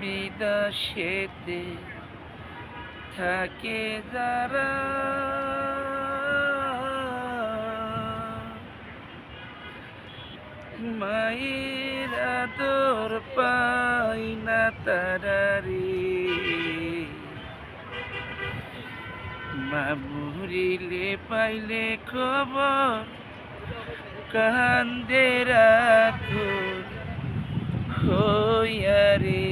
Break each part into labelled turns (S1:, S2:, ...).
S1: বিদেশেতে থাকে যারা। মায়ের আদর পাই না তারারে। মা মরিলে পাইলে খবর কান্দে রাখো হইয়া রে।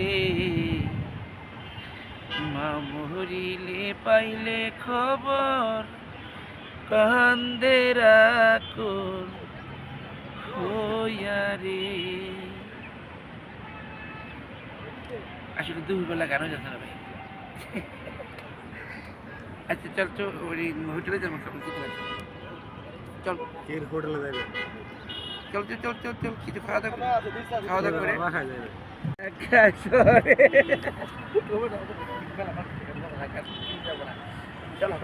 S1: মা মরিলে পাইলে খবর, কান্দে হইয়া রে। আসলে দুপুরবেলা গানও যাচ্ছে না ভাই। আচ্ছা চল চল ওই হোটেলে যাব, চল।
S2: হোটেলে যাবে?
S1: চল চল চল চল চল কিছু খাওয়া দাওয়া করে খাওয়া দাওয়া করে চলো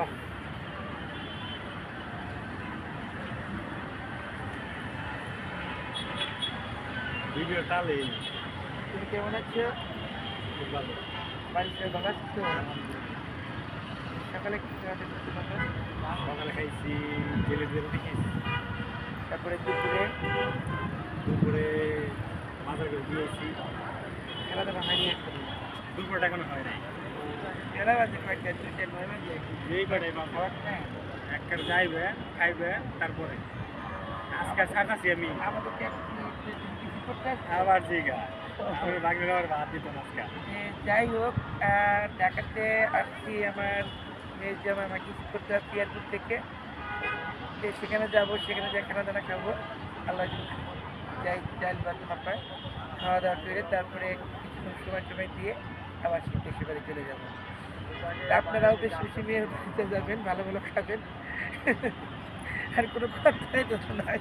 S2: ভিডিও টালে
S1: তুমি কেমন আছো
S2: ভালো
S1: বাড়িতে ভালো আছো সকালে
S2: সকালে খাইছি রুটি খাইছি
S1: তারপরে দুপুরে
S2: দুপুরে মাথার করে দিয়েছি
S1: খেলাধুলা হয়নি
S2: দুপুরটা এখনও হয় নাই।
S1: খেলা বাজে কয়েকটা দুইটা নয় বাজে
S2: এই কটাই মা
S1: খাবার না
S2: একটা যাইবে খাইবে তারপরে। আজকে ছাড়াছি আমি।
S1: আমাদেরকে?
S2: আবার বাংলা আজকে।
S1: যাই হোক ঢাকাতে আসছি আমার মেয়ের জামা আমাকে কিছু করতে আসছি এয়ারপোর্ট থেকে। সেখানে যাব সেখানে যা খানা দানা খাব আল্লাহ যাই চাল বা পায় খাওয়া দাওয়া করে তারপরে কিছুক্ষণ সময় সময় দিয়ে আবার দেশে বাড়ি চলে যাব। আপনারাও বেশি বেশি মেয়ের বাড়িতে যাবেন, ভালো ভালো খাবেন। আর কোনো কথাই তো নাই।